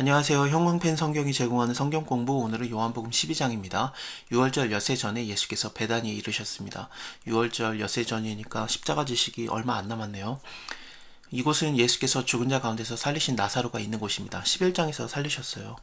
안녕하세요. 형광펜 성경이 제공하는 성경 공부 오늘은 요한복음 12장입니다. 6월절 엿새 전에 예수께서 배단위에 이르셨습니다. 6월절 엿새 전이니까 십자가 지식이 얼마 안 남았네요. 이곳은 예수께서 죽은 자 가운데서 살리신 나사로가 있는 곳입니다. 11장에서 살리셨어요.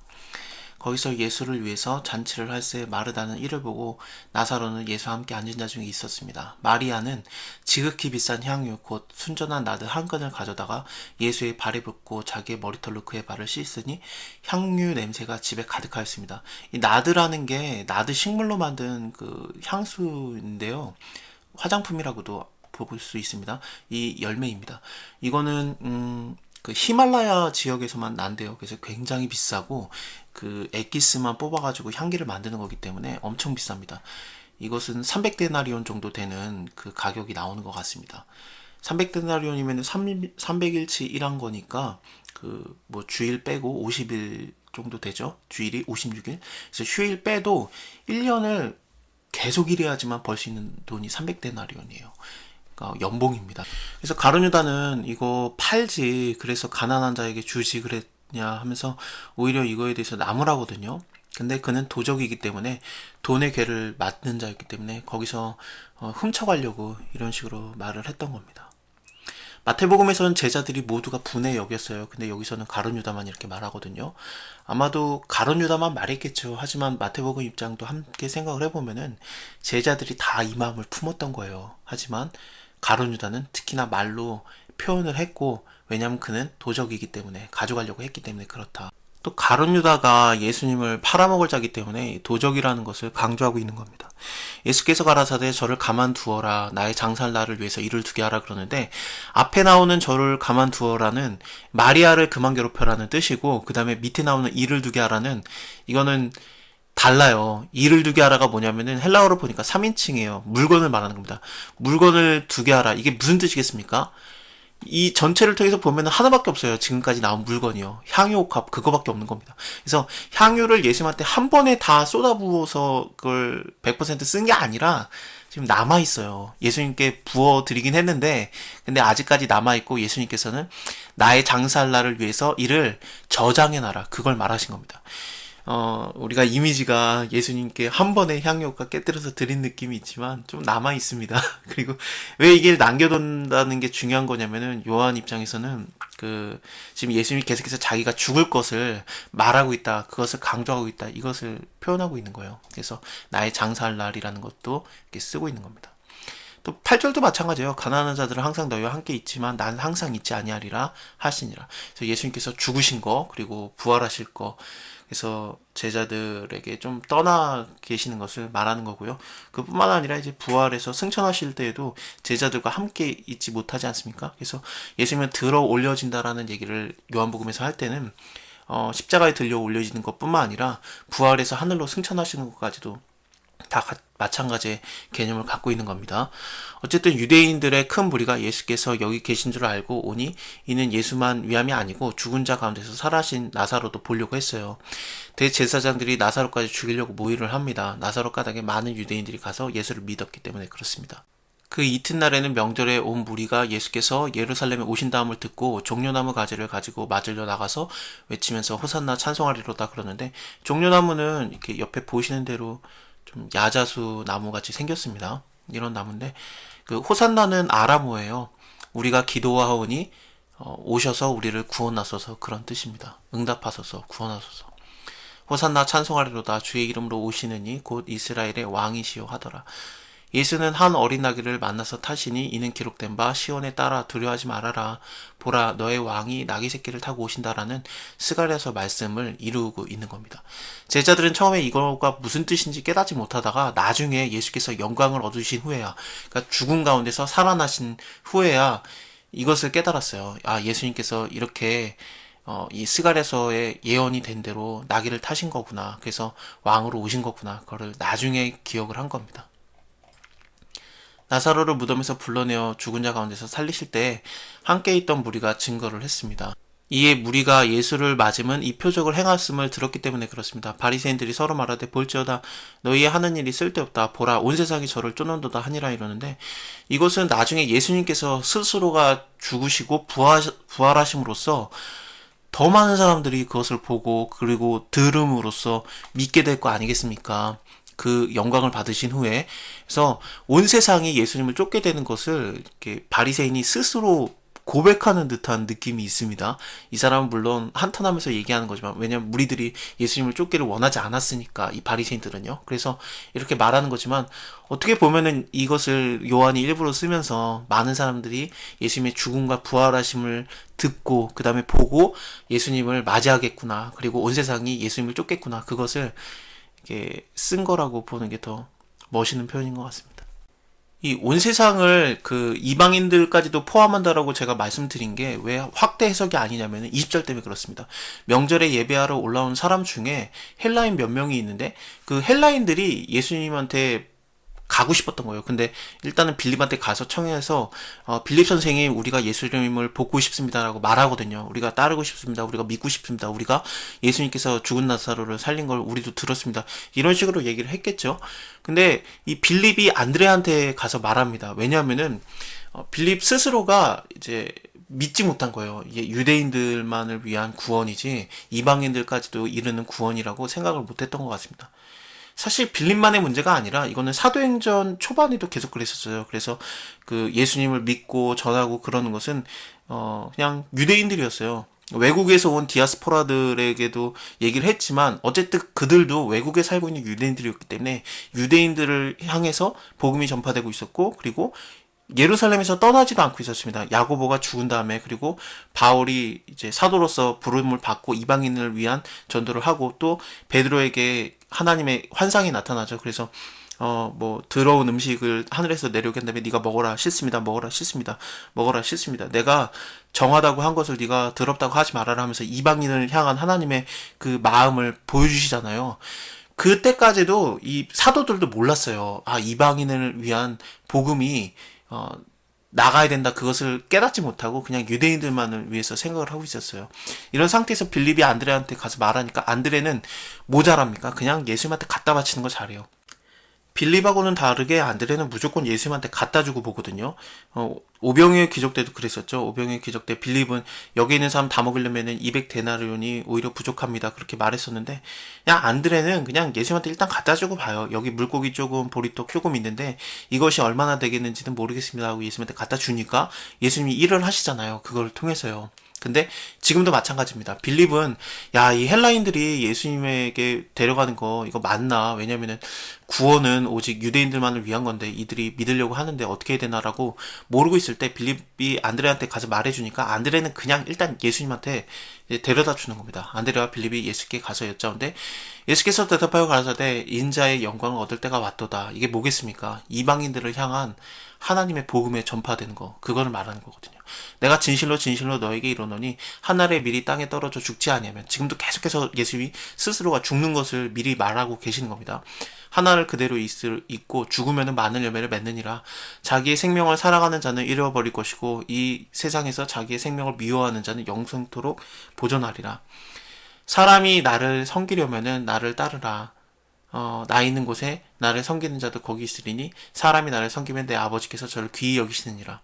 거기서 예수를 위해서 잔치를 할새 마르다는 이를 보고 나사로는 예수와 함께 앉은 자 중에 있었습니다. 마리아는 지극히 비싼 향유 곧 순전한 나드 한 근을 가져다가 예수의 발에 붓고 자기의 머리털로 그의 발을 씻으니 향유 냄새가 집에 가득하였습니다. 이 나드라는 게 나드 식물로 만든 그 향수인데요. 화장품이라고도 볼 수 있습니다. 이 열매입니다. 이거는 음, 그 히말라야 지역에서만 난대요. 그래서 굉장히 비싸고 그 엑기스만 뽑아가지고 향기를 만드는 거기 때문에 엄청 비쌉니다. 이것은 300데나리온 정도 되는 그 가격이 나오는 것 같습니다. 300데나리온이면 300일치 일한 거니까 그 뭐 주일 빼고 50일 정도 되죠. 주일이 56일. 그래서 휴일 빼도 1년을 계속 일해야지만 벌 수 있는 돈이 300데나리온이에요. 그러니까 연봉입니다. 그래서 가룟유다는 이거 팔지 그래서 가난한 자에게 주지 그랬냐 하면서 오히려 이거에 대해서 나무라거든요. 근데 그는 도적이기 때문에 돈의 괴를 맞는 자였기 때문에 거기서 어, 훔쳐가려고 이런 식으로 말을 했던 겁니다. 마태복음에서는 제자들이 모두가 분해 여겼어요. 근데 여기서는 가룟유다만 이렇게 말하거든요. 아마도 가룟유다만 말했겠죠. 하지만 마태복음 입장도 함께 생각을 해보면은 제자들이 다 이 마음을 품었던 거예요. 하지만 가룟 유다는 특히나 말로 표현을 했고 왜냐하면 그는 도적이기 때문에 가져가려고 했기 때문에 그렇다. 또 가룟 유다가 예수님을 팔아먹을 자기 때문에 도적이라는 것을 강조하고 있는 겁니다. 예수께서 가라사대 저를 가만두어라 나의 장살 나를 위해서 일을 두게 하라 그러는데 앞에 나오는 저를 가만두어라는 마리아를 그만 괴롭혀라는 뜻이고 그 다음에 밑에 나오는 일을 두게 하라는 이거는 달라요. 일을 두게 하라가 뭐냐면은 헬라어로 보니까 3인칭이에요. 물건을 말하는 겁니다. 물건을 두게 하라. 이게 무슨 뜻이겠습니까? 이 전체를 통해서 보면 하나밖에 없어요. 지금까지 나온 물건이요. 향유 옥합 그거밖에 없는 겁니다. 그래서 향유를 예수님한테 한 번에 다 쏟아부어서 그걸 100%쓴 게 아니라 지금 남아 있어요. 예수님께 부어 드리긴 했는데 근데 아직까지 남아 있고 예수님께서는 나의 장살날을 위해서 이를 저장해 놔라. 그걸 말하신 겁니다. 어, 우리가 이미지가 예수님께 한 번에 향유가 깨뜨려서 드린 느낌이 있지만 좀 남아 있습니다. 그리고 왜 이게 남겨둔다는 게 중요한 거냐면은 요한 입장에서는 그 지금 예수님이 계속해서 자기가 죽을 것을 말하고 있다. 그것을 강조하고 있다. 이것을 표현하고 있는 거예요. 그래서 나의 장사할 날이라는 것도 이렇게 쓰고 있는 겁니다. 또 8절도 마찬가지예요. 가난한 자들은 항상 너희와 함께 있지만 난 항상 있지 아니하리라 하시니라. 그래서 예수님께서 죽으신 거 그리고 부활하실 거 그래서 제자들에게 좀 떠나 계시는 것을 말하는 거고요. 그뿐만 아니라 이제 부활해서 승천하실 때에도 제자들과 함께 있지 못하지 않습니까? 그래서 예수님은 들어 올려진다라는 얘기를 요한복음에서 할 때는 어, 십자가에 들려 올려지는 것뿐만 아니라 부활해서 하늘로 승천하시는 것까지도 다 마찬가지의 개념을 갖고 있는 겁니다. 어쨌든 유대인들의 큰 무리가 예수께서 여기 계신 줄 알고 오니 이는 예수만 위함이 아니고 죽은 자 가운데서 살아신 나사로도 보려고 했어요. 대제사장들이 나사로까지 죽이려고 모의를 합니다. 나사로 까닭에 많은 유대인들이 가서 예수를 믿었기 때문에 그렇습니다. 그 이튿날에는 명절에 온 무리가 예수께서 예루살렘에 오신 다음을 듣고 종려나무 가지를 가지고 맞으려 나가서 외치면서 호산나 찬송하리로다 그러는데 종려나무는 이렇게 옆에 보시는 대로 좀 야자수 나무 같이 생겼습니다. 이런 나무인데 그 호산나는 아람어예요. 우리가 기도하오니 어, 오셔서 우리를 구원하소서 그런 뜻입니다. 응답하소서 구원하소서. 호산나 찬송하리로다 주의 이름으로 오시느니 곧 이스라엘의 왕이시여 하더라. 예수는 한 어린 나귀를 만나서 타시니 이는 기록된 바 시온에 따라 두려워하지 말아라 보라 너의 왕이 나귀 새끼를 타고 오신다라는 스가랴서 말씀을 이루고 있는 겁니다. 제자들은 처음에 이거가 무슨 뜻인지 깨닫지 못하다가 나중에 예수께서 영광을 얻으신 후에야 그러니까 죽음 가운데서 살아나신 후에야 이것을 깨달았어요. 아 예수님께서 이렇게 어, 이 스갈에서의 예언이 된 대로 나귀를 타신 거구나. 그래서 왕으로 오신 거구나. 그거를 나중에 기억을 한 겁니다. 나사로를 무덤에서 불러내어 죽은 자 가운데서 살리실 때 함께 있던 무리가 증거를 했습니다. 이에 무리가 예수를 맞으면 이 표적을 행하였음을 들었기 때문에 그렇습니다. 바리새인들이 서로 말하되 볼지어다 너희의 하는 일이 쓸데없다 보라 온 세상이 저를 쫓는도다 하니라 이러는데 이것은 나중에 예수님께서 스스로가 죽으시고 부활, 부활하심으로써 더 많은 사람들이 그것을 보고 그리고 들음으로써 믿게 될 거 아니겠습니까? 그 영광을 받으신 후에 그래서 온 세상이 예수님을 쫓게 되는 것을 이렇게 바리새인이 스스로 고백하는 듯한 느낌이 있습니다. 이 사람은 물론 한탄하면서 얘기하는 거지만 왜냐면 무리들이 예수님을 쫓기를 원하지 않았으니까 이 바리새인들은요. 그래서 이렇게 말하는 거지만 어떻게 보면은 이것을 요한이 일부러 쓰면서 많은 사람들이 예수님의 죽음과 부활하심을 듣고 그 다음에 보고 예수님을 맞이하겠구나 그리고 온 세상이 예수님을 쫓겠구나 그것을 이렇게 쓴 거라고 보는 게 더 멋있는 표현인 것 같습니다. 이 온 세상을 그 이방인들까지도 포함한다라고 제가 말씀드린 게 왜 확대 해석이 아니냐면 20절 때문에 그렇습니다. 명절에 예배하러 올라온 사람 중에 헬라인 몇 명이 있는데 그 헬라인들이 예수님한테 가고 싶었던 거예요. 근데 일단은 빌립한테 가서 청해서 어, 빌립 선생이 우리가 예수님을 보고 싶습니다라고 말하거든요. 우리가 따르고 싶습니다. 우리가 믿고 싶습니다. 우리가 예수님께서 죽은 나사로를 살린 걸 우리도 들었습니다. 이런 식으로 얘기를 했겠죠. 근데 이 빌립이 안드레한테 가서 말합니다. 왜냐하면은 어, 빌립 스스로가 이제 믿지 못한 거예요. 이게 유대인들만을 위한 구원이지 이방인들까지도 이르는 구원이라고 생각을 못했던 것 같습니다. 사실 빌립만의 문제가 아니라 이거는 사도행전 초반에도 계속 그랬었어요. 그래서 그 예수님을 믿고 전하고 그러는 것은 어 그냥 유대인들이었어요. 외국에서 온 디아스포라들에게도 얘기를 했지만 어쨌든 그들도 외국에 살고 있는 유대인들이었기 때문에 유대인들을 향해서 복음이 전파되고 있었고 그리고 예루살렘에서 떠나지도 않고 있었습니다. 야고보가 죽은 다음에 그리고 바울이 이제 사도로서 부름을 받고 이방인을 위한 전도를 하고 또 베드로에게 하나님의 환상이 나타나죠. 그래서 어 뭐 더러운 음식을 하늘에서 내려오게 한 다음에 네가 먹어라 싫습니다. 먹어라 싫습니다. 먹어라 싫습니다. 내가 정하다고 한 것을 네가 더럽다고 하지 말아라 하면서 이방인을 향한 하나님의 그 마음을 보여주시잖아요. 그때까지도 이 사도들도 몰랐어요. 아 이방인을 위한 복음이 어, 나가야 된다 그것을 깨닫지 못하고 그냥 유대인들만을 위해서 생각을 하고 있었어요. 이런 상태에서 빌립이 안드레한테 가서 말하니까 안드레는 모자랍니까? 그냥 예수님한테 갖다 바치는 거 잘해요. 빌립하고는 다르게 안드레는 무조건 예수님한테 갖다 주고 보거든요. 어, 오병의 기적 때도 그랬었죠. 오병의 기적 때 빌립은 여기 있는 사람 다 먹으려면은 200데나리온이 오히려 부족합니다. 그렇게 말했었는데 그냥 안드레는 그냥 예수님한테 일단 갖다 주고 봐요. 여기 물고기 조금 보리떡 조금 있는데 이것이 얼마나 되겠는지는 모르겠습니다 하고 예수님한테 갖다 주니까 예수님이 일을 하시잖아요. 그걸 통해서요. 근데 지금도 마찬가지입니다. 빌립은 야, 이 헬라인들이 예수님에게 데려가는 거 이거 맞나? 왜냐면은 구원은 오직 유대인들만을 위한 건데 이들이 믿으려고 하는데 어떻게 해야 되나라고 모르고 있을 때 빌립이 안드레한테 가서 말해 주니까 안드레는 그냥 일단 예수님한테 데려다 주는 겁니다. 안드레와 빌립이 예수께 가서 여짜온데 예수께서 대답하여 가라사대 인자의 영광을 얻을 때가 왔도다. 이게 뭐겠습니까? 이방인들을 향한 하나님의 복음에 전파되는 거 그거를 말하는 거거든요. 내가 진실로 진실로 너에게 이르노니 하늘의 밀이 땅에 떨어져 죽지 아니하면 지금도 계속해서 예수님이 스스로가 죽는 것을 미리 말하고 계시는 겁니다. 하나를 그대로 있을, 있고 죽으면 많은 열매를 맺느니라. 자기의 생명을 살아가는 자는 잃어버릴 것이고 이 세상에서 자기의 생명을 미워하는 자는 영생토록 보존하리라. 사람이 나를 섬기려면은 나를 따르라. 어, 나 있는 곳에 나를 섬기는 자도 거기 있으리니 사람이 나를 섬기면 내 아버지께서 저를 귀히 여기시느니라.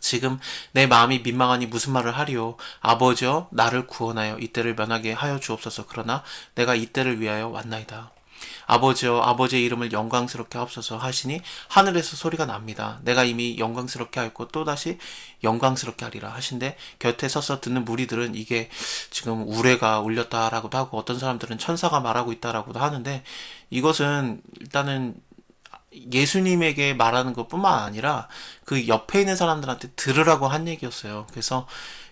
지금 내 마음이 민망하니 무슨 말을 하리요 아버지여 나를 구원하여 이때를 면하게 하여 주옵소서. 그러나 내가 이때를 위하여 왔나이다. 아버지여 아버지의 이름을 영광스럽게 하옵소서 하시니 하늘에서 소리가 납니다. 내가 이미 영광스럽게 하였고 또다시 영광스럽게 하리라 하신데 곁에 서서 듣는 무리들은 이게 지금 우레가 울렸다라고도 하고 어떤 사람들은 천사가 말하고 있다라고도 하는데 이것은 일단은 예수님에게 말하는 것 뿐만 아니라 그 옆에 있는 사람들한테 들으라고 한 얘기였어요. 그래서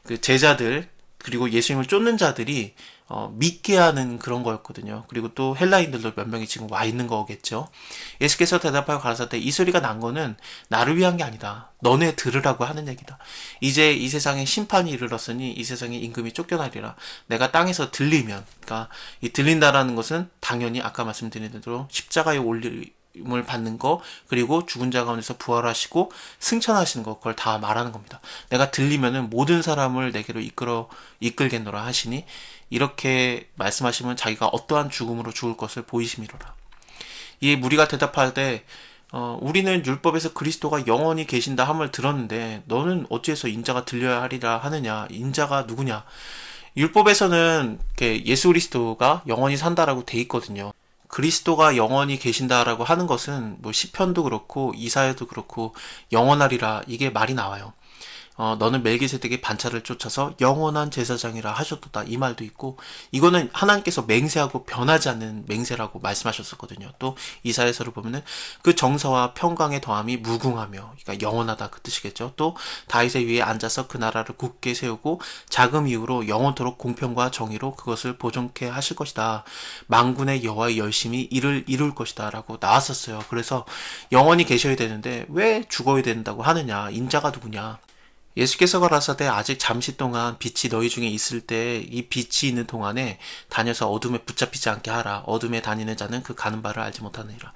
그 제자들 그리고 예수님을 쫓는 자들이 어, 믿게 하는 그런 거였거든요. 그리고 또 헬라인들도 몇 명이 지금 와 있는 거겠죠. 예수께서 대답하여 가라사대 이 소리가 난 거는 나를 위한 게 아니다. 너네 들으라고 하는 얘기다. 이제 이 세상에 심판이 이르렀으니 이 세상에 임금이 쫓겨나리라. 내가 땅에서 들리면, 그러니까 이 들린다라는 것은 당연히 아까 말씀드린 대로 십자가에 올릴 을 받는 거 그리고 죽은 자 가운데서 부활하시고 승천하시는 거 그걸 다 말하는 겁니다. 내가 들리면은 모든 사람을 내게로 이끌어 이끌겠노라 하시니 이렇게 말씀하시면 자기가 어떠한 죽음으로 죽을 것을 보이심이로라. 이 무리가 대답하되 어, 우리는 율법에서 그리스도가 영원히 계신다 함을 들었는데 너는 어찌해서 인자가 들려야 하리라 하느냐 인자가 누구냐 율법에서는 예수 그리스도가 영원히 산다라고 돼 있거든요. 그리스도가 영원히 계신다라고 하는 것은 뭐 시편도 그렇고 이사야도 그렇고 영원하리라 이게 말이 나와요. 어, 너는 멜기세덱의 반차를 쫓아서 영원한 제사장이라 하셨도다 이 말도 있고 이거는 하나님께서 맹세하고 변하지 않는 맹세라고 말씀하셨었거든요. 또 이사야서를 보면은 그 정서와 평강의 더함이 무궁하며 그러니까 영원하다 그 뜻이겠죠. 또 다윗의 위에 앉아서 그 나라를 굳게 세우고 자금 이후로 영원토록 공평과 정의로 그것을 보존케 하실 것이다. 만군의 여호와의 열심히 이를 이룰 것이다라고 나왔었어요. 그래서 영원히 계셔야 되는데 왜 죽어야 된다고 하느냐? 인자가 누구냐? 예수께서 가라사대 아직 잠시 동안 빛이 너희 중에 있을 때 이 빛이 있는 동안에 다녀서 어둠에 붙잡히지 않게 하라. 어둠에 다니는 자는 그 가는 바를 알지 못하느니라.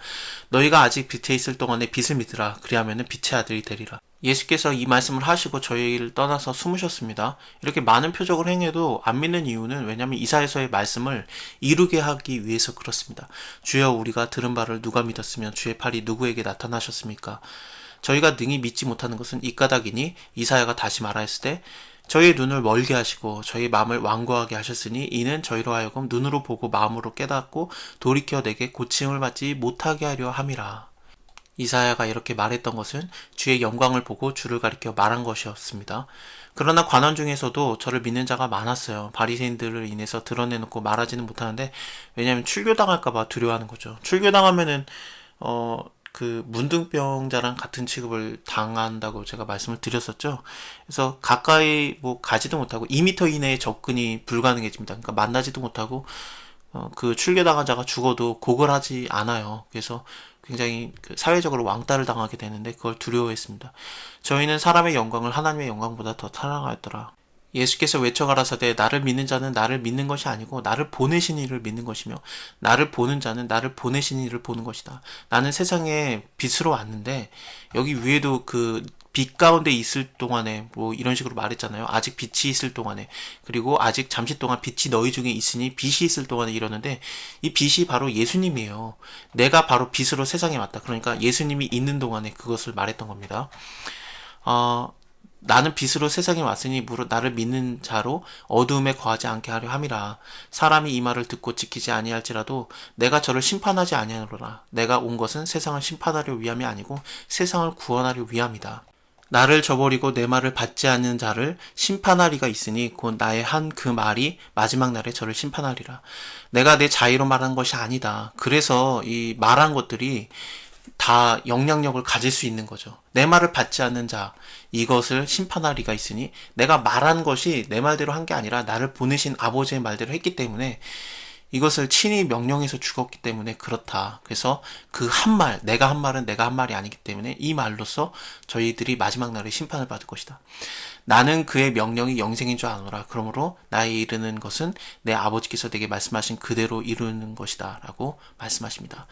너희가 아직 빛에 있을 동안에 빛을 믿으라. 그리하면은 빛의 아들이 되리라. 예수께서 이 말씀을 하시고 저희를 떠나서 숨으셨습니다. 이렇게 많은 표적을 행해도 안 믿는 이유는 왜냐하면 이사에서의 말씀을 이루게 하기 위해서 그렇습니다. 주여 우리가 들은 바를 누가 믿었으면 주의 팔이 누구에게 나타나셨습니까? 저희가 능히 믿지 못하는 것은 이 까닭이니 이사야가 다시 말하였을 때 저희의 눈을 멀게 하시고 저희 마음을 완고하게 하셨으니 이는 저희로 하여금 눈으로 보고 마음으로 깨닫고 돌이켜 내게 고침을 받지 못하게 하려 함이라. 이사야가 이렇게 말했던 것은 주의 영광을 보고 주를 가리켜 말한 것이었습니다. 그러나 관원 중에서도 저를 믿는 자가 많았어요. 바리새인들을 인해서 드러내놓고 말하지는 못하는데 왜냐하면 출교당할까봐 두려워하는 거죠. 출교당하면은 어 그 문둥병자랑 같은 취급을 당한다고 제가 말씀을 드렸었죠. 그래서 가까이 뭐 가지도 못하고 2m 이내에 접근이 불가능해집니다. 그러니까 만나지도 못하고 어, 그 출교당한 자가 죽어도 고걸하지 않아요. 그래서 굉장히 그 사회적으로 왕따를 당하게 되는데 그걸 두려워했습니다. 저희는 사람의 영광을 하나님의 영광보다 더 사랑하였더라. 예수께서 외쳐 가라사대 나를 믿는 자는 나를 믿는 것이 아니고 나를 보내신 이를 믿는 것이며 나를 보는 자는 나를 보내신 이를 보는 것이다. 나는 세상에 빛으로 왔는데 여기 위에도 그 빛 가운데 있을 동안에 뭐 이런 식으로 말했잖아요. 아직 빛이 있을 동안에 그리고 아직 잠시 동안 빛이 너희 중에 있으니 빛이 있을 동안에 이러는데 이 빛이 바로 예수님이에요. 내가 바로 빛으로 세상에 왔다. 그러니까 예수님이 있는 동안에 그것을 말했던 겁니다. 어, 나는 빛으로 세상에 왔으니 무릇 나를 믿는 자로 어두움에 거하지 않게 하려 함이라. 사람이 이 말을 듣고 지키지 아니할지라도 내가 저를 심판하지 아니하노라. 내가 온 것은 세상을 심판하려 위함이 아니고 세상을 구원하려 위함이다. 나를 저버리고 내 말을 받지 않는 자를 심판하리가 있으니 곧 나의 한 그 말이 마지막 날에 저를 심판하리라. 내가 내 자의로 말한 것이 아니다. 그래서 이 말한 것들이 다 영향력을 가질 수 있는 거죠. 내 말을 받지 않는 자, 이것을 심판하리가 있으니 내가 말한 것이 내 말대로 한 게 아니라 나를 보내신 아버지의 말대로 했기 때문에 이것을 친히 명령해서 죽었기 때문에 그렇다. 그래서 그 한 말, 내가 한 말은 내가 한 말이 아니기 때문에 이 말로서 저희들이 마지막 날에 심판을 받을 것이다. 나는 그의 명령이 영생인 줄 아노라. 그러므로 나에 이르는 것은 내 아버지께서 내게 말씀하신 그대로 이루는 것이다. 라고 말씀하십니다.